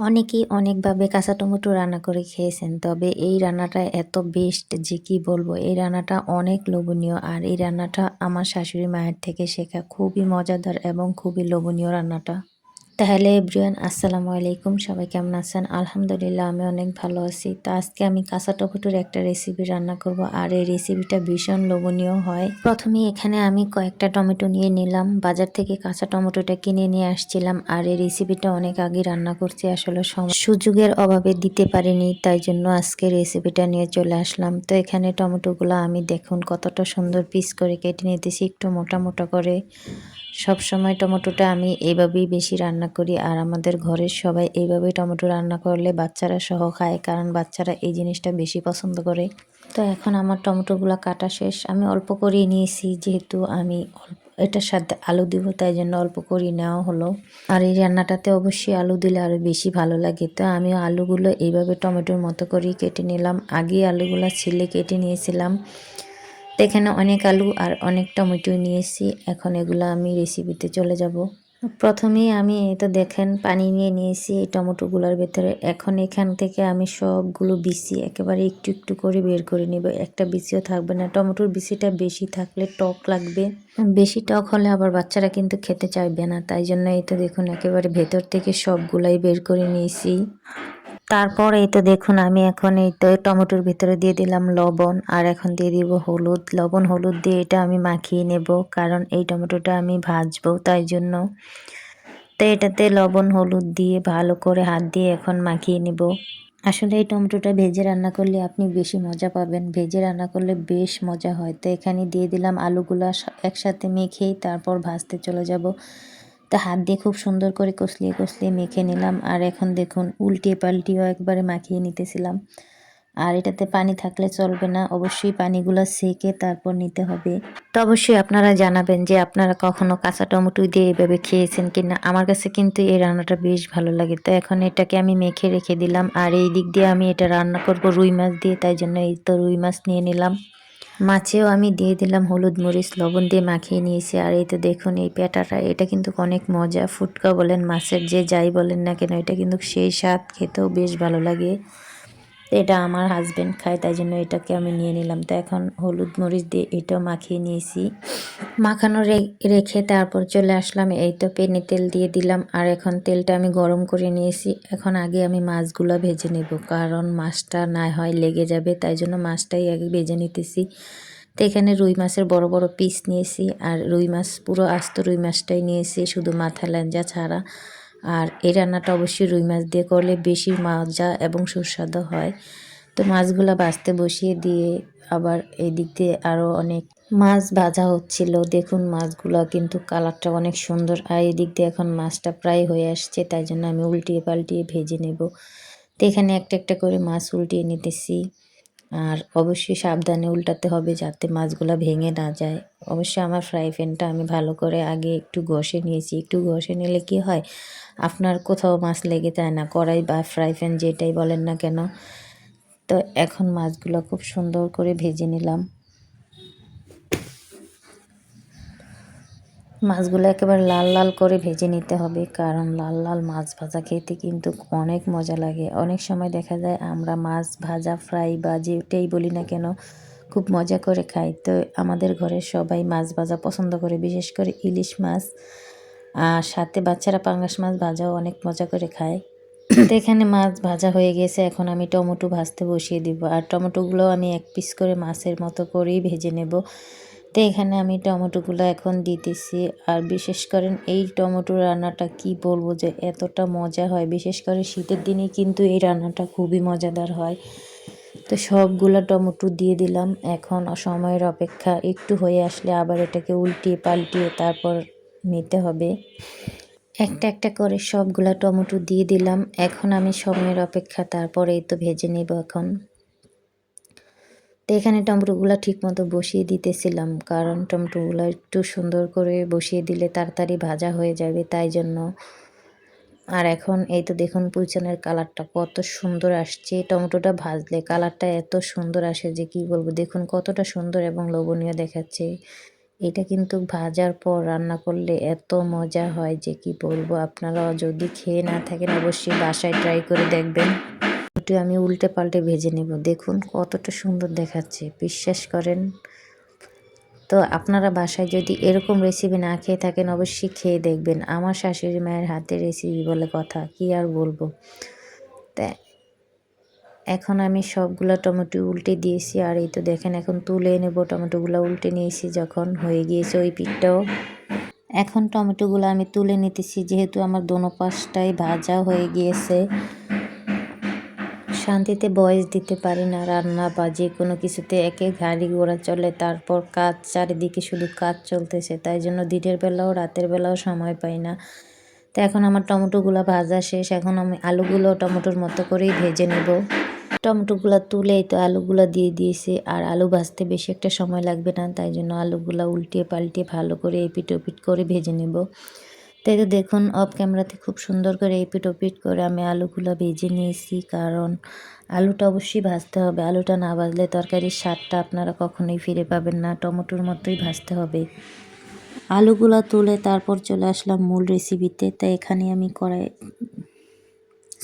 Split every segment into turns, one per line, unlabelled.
অনেকেই অনেকভাবে কাঁচা টমেটো রান্না করে খেয়েছেন, তবে এই রান্নাটা এত বেস্ট যে কি বলব? এই রান্নাটা অনেক লোভনীয় আর এই রান্নাটা আমার শাশুড়ি মায়ের থেকে শেখা খুবই মজাদার এবং খুবই লোভনীয় রান্নাটা। তাহলে এভরিওয়ান আসসালামু আলাইকুম, সবাই কেমন আছেন? আলহামদুলিল্লাহ, আমি অনেক ভালো আছি। তো আজকে আমি কাঁচা টমেটোর একটা রেসিপি রান্না করব, আর এই রেসিপিটা ভীষণ লোভনীয় হয়। প্রথমে এখানে আমি কয়েকটা টমেটো নিয়ে নিলাম, বাজার থেকে কাঁচা টমেটোটা কিনে নিয়ে আসছিলাম, আর এই রেসিপিটা অনেক আগে রান্না করছি, আসলে সুযোগের অভাবে দিতে পারিনি, তাই জন্য আজকে রেসিপিটা নিয়ে চলে আসলাম। তো এখানে টমেটোগুলো আমি দেখুন কতটা সুন্দর পিস করে কেটে নিতেছি, একটু মোটা মোটা করে। সব সময় টমেটোটা আমি এইভাবেই বেশি রান্না করি, আর আমাদের ঘরের সবাই এইভাবেই টমেটো রান্না করলে বাচ্চারা সহ খায়, কারণ বাচ্চারা এই জিনিসটা বেশি পছন্দ করে। তো এখন আমার টমেটোগুলো কাটা শেষ। আমি অল্প করেই নিয়েছি, যেহেতু আমি অল্প এটার সাথে আলু দিব, তাই জন্য অল্প করে নেওয়া হলো। আর এই রান্নাটাতে অবশ্যই আলু দিলে আরও বেশি ভালো লাগে। তো আমি আলুগুলো এইভাবে টমেটোর মতো করেই কেটে নিলাম। আগে আলুগুলো ছিলে কেটে নিয়েছিলাম। তো এখানে অনেক আলু আর অনেক টমেটো নিয়ে নিয়েছি। এখন এগুলো আমি রেসিপিতে চলে যাব। প্রথমেই আমি এটা দেখেন, পানি নিয়ে নিয়েছি এই টমেটোগুলোর ভেতরে। এখন এখান থেকে আমি সবগুলো বিসি একেবারে একটু একটু করে বের করে নেব। একটা বিসিও থাকবে না। টমেটোর বিসিটা বেশি থাকলে টক লাগবে। বেশি টক হলে আবার বাচ্চারা কিন্তু খেতে চাইবে না। তাই জন্য এই তো দেখুন, একেবারে ভেতর থেকে সবগুলাই বের করে নিয়েছি। তারপর এই তো দেখুন, আমি এখন এই তো টমেটোর ভিতরে দিয়ে দিলাম লবণ আর এখন দিয়ে দিব হলুদ। লবণ, হলুদ দিয়ে এটা আমি মাখিয়ে নেব কারণ এই টমেটোটা আমি ভাজবো তাই জন্য। তো এটাতে লবণ, হলুদ দিয়ে ভালো করে হাত দিয়ে এখন মাখিয়ে নেব। আসলে এই টমেটোটা ভেজে রান্না করলে আপনি বেশি মজা পাবেন। ভেজে রান্না করলে বেশ মজা হয়। তো এখানে দিয়ে দিলাম আলুগুলা একসাথে মেখেই তারপর ভাজতে চলে যাব। তা হাত দিয়ে খুব সুন্দর করে কষলিয়ে কষলিয়ে মেখে নিলাম। আর এখন দেখুন, উল্টিয়ে পাল্টিয়েও একবারে মাখিয়ে নিতেছিলাম। আর এটাতে পানি থাকলে চলবে না, অবশ্যই পানিগুলো সেকে তারপর নিতে হবে। তো অবশ্যই আপনারা জানাবেন যে আপনারা কখনো কাঁচা টমেটো দিয়ে এভাবে খেয়েছেন কিনা। আমার কাছে কিন্তু এই রান্নাটা বেশ ভালো লাগে। তো এখন এটাকে আমি মেখে রেখে দিলাম। আর এই দিক দিয়ে আমি এটা রান্না করব রুই মাছ দিয়ে, তাই জন্য এই তো রুই মাছ নিয়ে নিলাম। মাছেও আমি দিয়ে দিলাম হলুদ মরিচ, লবণ দিয়ে মাখিয়ে নিয়েছি। আর এই তো দেখুন, এই পেটাটা, এটা কিন্তু অনেক মজা। ফুটকা বলেন, মাছের যে যাই বলেন না কেন, এটা কিন্তু সেই স্বাদ, খেতেও বেশ ভালো লাগে। এটা আমার হাজব্যান্ড খায়, তাই জন্য এটাকে আমি নিয়ে নিলাম। তো এখন হলুদ মরিচ দিয়ে এটাও মাখিয়ে নিয়েছি। মাখানো রেখে তারপর চলে আসলাম। এই তো পেনে তেল দিয়ে দিলাম। আর এখন তেলটা আমি গরম করে নিয়েছি। এখন আগে আমি মাছগুলো ভেজে নেব, কারণ মাছটা না হয় লেগে যাবে, তাই জন্য মাছটাই আগে ভেজে নিতেছি। তো এখানে রুই মাছের বড় বড় পিস নিয়েছি। আর রুই মাছ, পুরো আস্ত রুই মাছটাই নিয়েছি, শুধু মাথা ল্যাঞ্জা ছাড়া। আর এই রান্নাটা অবশ্যই রুই মাছ দিয়ে করলে বেশি মজা এবং সুস্বাদু হয়। তো মাছগুলো বাছতে বসিয়ে দিয়ে আবার এই দিক দিয়ে আরও অনেক মাছ ভাজা হচ্ছিল। দেখুন মাছগুলো কিন্তু কালারটা অনেক সুন্দর আর এই দিক দিয়ে এখন মাছটা প্রায় হয়ে আসছে, তাই জন্য আমি উল্টিয়ে পাল্টিয়ে ভেজে নেব। তো এখানে একটা একটা করে মাছ উল্টিয়ে নিতেছি। আর অবশ্যই সাবধানে উল্টাতে হবে যাতে মাছগুলো ভেঙে না যায়। অবশ্যই আমার ফ্রাই প্যানটা আমি ভালো করে আগে একটু ঘষে নিয়েছি। একটু ঘষে নিলে কি হয়? আপনার কোথাও মাছ লেগে যায় না, কড়াই বা ফ্রাই প্যান যেটাই বলেন না কেন। তো এখন মাছগুলো খুব সুন্দর করে ভেজে নিলাম। মাছগুলো একেবারে লাল লাল করে ভেজে নিতে হবে, কারণ লাল লাল মাছ ভাজা খেতে কিন্তু অনেক মজা লাগে। অনেক সময় দেখা যায় আমরা মাছ ভাজা ফ্রাই বা যেটাই বলি না কেন, খুব মজা করে খাই। তো আমাদের ঘরের সবাই মাছ ভাজা পছন্দ করে, বিশেষ করে ইলিশ মাছ। আর সাথে বাচ্চারা পাঙ্গাস মাছ ভাজাও অনেক মজা করে খায়। তো এখানে মাছ ভাজা হয়ে গেছে, এখন আমি টমেটো ভাজতে বসিয়ে দিব। আর টমেটোগুলো আমি এক পিস করে মাছের মতো করেই ভেজে নেব। তো এখানে আমি টমেটোগুলো এখন দিতেছি। আর বিশেষ করেন এই টমেটো রান্নাটা কি বলব যে এতটা মজা হয়। বিশেষ করে শীতের দিনে কিন্তু এই রান্নাটা খুবই মজাদার হয়। তো সবগুলো টমেটো দিয়ে দিলাম। এখন সময়ের অপেক্ষা। একটু হয়ে আসলে আবার এটাকে উল্টিয়ে পাল্টিয়ে তারপর নিতে হবে। একটা একটা করে সবগুলা টমেটো দিয়ে দিলাম। এখন আমি সময়ের অপেক্ষা তারপরে তো ভেজে নেব এখন। তো এখানে টমেটোগুলো ঠিকমতো বসিয়ে দিতেছিলাম, কারণ টমেটোগুলো একটু সুন্দর করে বসিয়ে দিলে তাড়াতাড়ি ভাজা হয়ে যাবে, তাই জন্য। আর এখন এই তো দেখুন পুইচানের কালারটা কত সুন্দর আসছে। টমেটোটা ভাজলে কালারটা এত সুন্দর আসে যে কি বলব, দেখুন কতটা সুন্দর এবং লোভনীয় দেখাচ্ছে। এটা কিন্তু ভাজার পর রান্না করলে এত মজা হয় যে কি বলব আপনারা যদি খেয়ে না থাকেন অবশ্যই বাসায় ট্রাই করে দেখবেন। একটু আমি উল্টে পাল্টে ভেজে নেব। দেখুন কতটা সুন্দর দেখাচ্ছে, বিশ্বাস করেন। তো আপনারা বাসায় যদি এরকম রেসিপি না খেয়ে থাকেন অবশ্যই খেয়ে দেখবেন। আমার শাশুড়ি মায়ের হাতের রেসিপি বলে কথা, কি আর বলব। তা এখন আমি সবগুলো টমেটো উল্টে দিয়েছি, আর এই তো দেখেন এখন তুলে নেব। টমেটোগুলো উল্টে নিয়েছি যখন হয়ে গিয়েছে ওই পিঠটাও। এখন টমেটোগুলো আমি তুলে নিতেছি, যেহেতু আমার দোনো পাশটাই ভাজা হয়ে গিয়েছে। শান্তিতে বয়স দিতে পারি না, রান্না বা যে কোনো কিছুতে একে গাড়ি ঘোড়া চলে, তারপর কাজ চারিদিকে শুধু কাজ চলতেছে, তাই জন্য দিনের বেলাও রাতের বেলাও সময় পাই না। তো এখন আমার টমেটোগুলো ভাজা শেষ। এখন আমি আলুগুলো টমেটোর মতো করেই ভেজে নেব। টমেটোগুলো তুলেই তো আলুগুলো দিয়ে দিয়েছি। আর আলু ভাজতে বেশি একটা সময় লাগবে না, তাই জন্য আলুগুলো উল্টিয়ে পাল্টিয়ে ভালো করে এপিট ওপিট করে ভেজে নেব। তাই তো দেখুন অফ ক্যামেরাতে খুব সুন্দর করে এপিট ওপিট করে আমি আলুগুলো ভেজে নিয়েছি। কারণ আলুটা অবশ্যই ভাজতে হবে। আলুটা না ভাজলে তরকারির স্বাদটা আপনারা কখনোই ফিরে পাবেন না। টমেটোর মতোই ভাজতে হবে। আলুগুলো তুলে তারপর চলে আসলাম মূল রেসিপিতে তো এখানে আমি করাই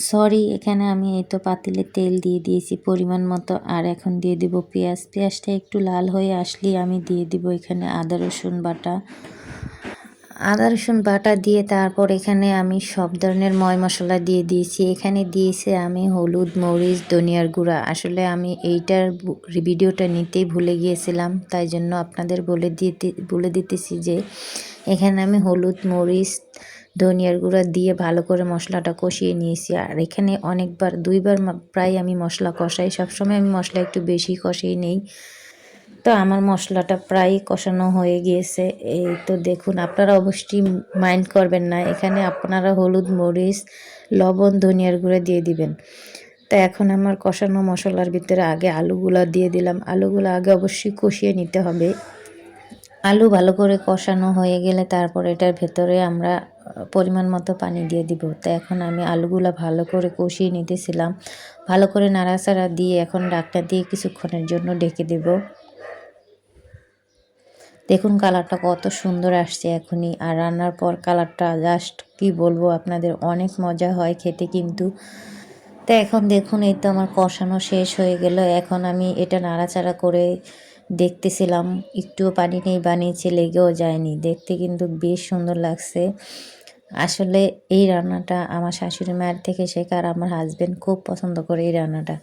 সরি এখানে আমি এই তো পাতিলে তেল দিয়ে দিয়েছি পরিমাণ মতো। আর এখন দিয়ে দিব পেঁয়াজ। পেঁয়াজটা একটু লাল হয়ে আসলে আমি দিয়ে দিব এখানে আদা, রসুন বাটা। আদা, রসুন বাটা দিয়ে তারপর এখানে আমি সব ধরনের ময় মশলা দিয়ে দিয়েছি। এখানে দিয়েছি আমি হলুদ, মরিচ, ধনিয়ার গুঁড়া। আসলে আমি এইটার ভিডিওটা নিতেই ভুলে গিয়েছিলাম, তাই জন্য আপনাদের বলে দিতে, বলে দিতেছি যে এখানে আমি হলুদ, মরিচ, ধনিয়ার গুঁড়া দিয়ে ভালো করে মশলাটা কষিয়ে নিয়েছি। আর এখানে অনেকবার, দুইবার প্রায় আমি মশলা কষাই। সবসময় আমি মশলা একটু বেশি কষিয়ে নেই। তো আমার মশলাটা প্রায় কষানো হয়ে গিয়েছে। এই তো দেখুন, আপনারা অবশ্যই মাইন্ড করবেন না। এখানে আপনারা হলুদ, মরিচ, লবণ, ধনিয়ার গুঁড়ো দিয়ে দিবেন। তো এখন আমার কষানো মশলার ভিতরে আগে আলুগুলো দিয়ে দিলাম। আলুগুলো আগে অবশ্যই কষিয়ে নিতে হবে। আলু ভালো করে কষানো হয়ে গেলে তারপর এটার ভেতরে আমরা পরিমাণ মতো পানি দিয়ে দিব। তো এখন আমি আলুগুলো ভালো করে কষিয়ে নিতেছিলাম। ভালো করে নাড়াচাড়া দিয়ে এখন ডাকটা দিয়ে কিছুক্ষণের জন্য ডেকে দেব। দেখুন কালারটা কত সুন্দর আসছে এখনই। আর রান্নার পর কালারটা জাস্ট কি বলব, আপনাদের অনেক মজা হয় খেতে কিন্তু। তো এখন দেখুন, এই তো আমার কষানো শেষ হয়ে গেল। এখন আমি এটা নাড়াচাড়া করে দেখতেছিলাম। একটুও পানি নেই, বানিয়েছে, লেগেও যায়নি। দেখতে কিন্তু বেশ সুন্দর লাগছে। আসলে এই রান্নাটা আমার শাশুড়ি মায়ের থেকে শেখা আর আমার হাজব্যান্ড খুব পছন্দ করে এই রান্নাটা।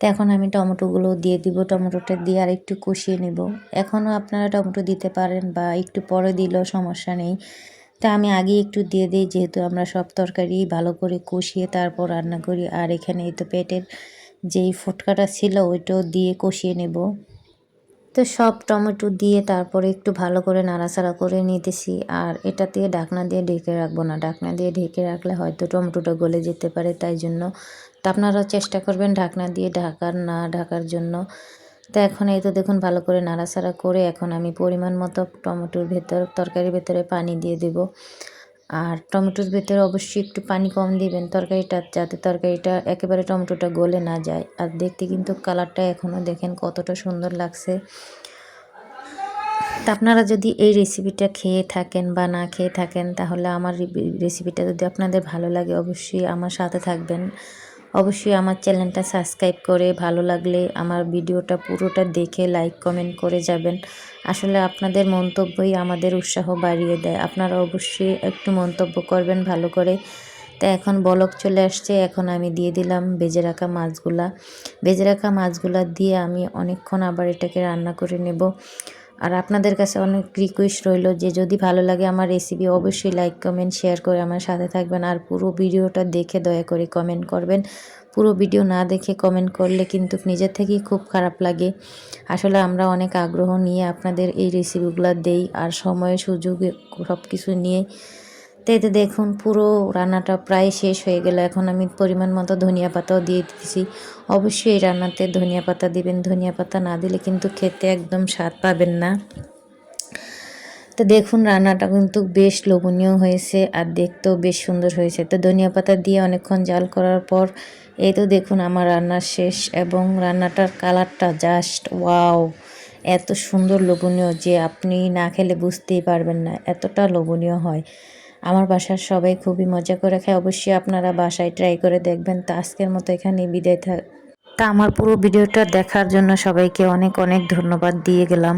তো এখন আমি টমেটোগুলো দিয়ে দিব, টমেটোটা দিয়ে আর একটু কষিয়ে নেব। এখনও আপনারা টমেটো দিতে পারেন বা একটু পরে দিলেও সমস্যা নেই। তা আমি আগে একটু দিয়ে দিই, যেহেতু আমরা সব তরকারি ভালো করে কষিয়ে তারপর রান্না করি। আর এখানে এই তো পেটের যেই ফুটকাটা ছিল, ওইটাও দিয়ে কষিয়ে নেব। তো সব টমেটো দিয়ে তারপরে একটু ভালো করে নাড়াচাড়া করে নিতেছি। আর এটা দিয়ে ঢাকনা দিয়ে ঢেকে রাখব না। ঢাকনা দিয়ে ঢেকে রাখলে হয়তো টমেটোটা গলে যেতে পারে, তাই জন্য। তো আপনারা চেষ্টা করবেন ঢাকনা দিয়ে ঢাকার, না ঢাকার জন্য। তো এখন এই তো দেখুন ভালো করে নাড়াচাড়া করে এখন আমি পরিমাণ মতো টমেটোর ভেতর, তরকারির ভেতরে পানি দিয়ে দেব। আর টমেটোর ভেতরে অবশ্যই একটু পানি কম দিবেন তরকারিটা, যাতে তরকারিটা একেবারে টমেটোটা গলে না যায়। আর দেখতে কিন্তু কালারটা এখনও দেখেন কতটা সুন্দর লাগছে। তা আপনারা যদি এই রেসিপিটা খেয়ে থাকেন বা না খেয়ে থাকেন, তাহলে আমার রেসিপিটা যদি আপনাদের ভালো লাগে, অবশ্যই আমার সাথে থাকবেন। অবশ্যই আমার চ্যানেলটা সাবস্ক্রাইব করে ভালো লাগলে আমার ভিডিওটা পুরোটা দেখে লাইক, কমেন্ট করে যাবেন। আসলে আপনাদের মন্তব্যই আমাদের উৎসাহ বাড়িয়ে দেয়। আপনারা অবশ্যই একটু মন্তব্য করবেন ভালো করে। তা এখন বলক চলে আসছে। এখন আমি দিয়ে দিলাম বেজে রাখা মাছগুলা। বেজে রাখা মাছগুলা দিয়ে আমি অনেকক্ষণ আবার এটাকে রান্না করে নেব। আর আপনাদের কাছে অনেক রিকোয়েস্ট রইল যে যদি ভালো লাগে আমার রেসিপি অবশ্যই লাইক কমেন্ট শেয়ার করে আমার সাথে থাকবেন। আর পুরো ভিডিওটা দেখে দয়া করে কমেন্ট করবেন। পুরো ভিডিও না দেখে কমেন্ট করলে কিন্তু নিজের থেকেই খুব খারাপ লাগে। আসলে আমরা অনেক আগ্রহ নিয়ে আপনাদের এই রেসিপিগুলো দেই আর সময় সুযোগ সব কিছু নিয়ে তো এতে দেখুন, পুরো রান্নাটা প্রায় শেষ হয়ে গেল। এখন আমি পরিমাণ মতো ধনিয়া পাতাও দিয়ে দিচ্ছি অবশ্যই এই রান্নাতে ধনিয়া পাতা দিবেন। ধনিয়া পাতা না দিলে কিন্তু খেতে একদম স্বাদ পাবেন না। তো দেখুন, রান্নাটা কিন্তু বেশ লোভনীয় হয়েছে আর দেখতেও বেশ সুন্দর হয়েছে। তো ধনিয়া পাতা দিয়ে অনেকক্ষণ জাল করার পর এই তো দেখুন আমার রান্না শেষ এবং রান্নাটার কালারটা জাস্ট ওয়াও! এত সুন্দর লোভনীয় যে আপনি না খেলে বুঝতেই পারবেন না। এতটা লোভনীয় হয়। আমার বাসার সবাই খুবই মজা করে খায়। অবশ্যই আপনারা বাসায় ট্রাই করে দেখবেন। তা আজকের মতো এখানে বিদায় থাক। তা আমার পুরো ভিডিওটা দেখার জন্য সবাইকে অনেক অনেক ধন্যবাদ। দিয়ে গেলাম।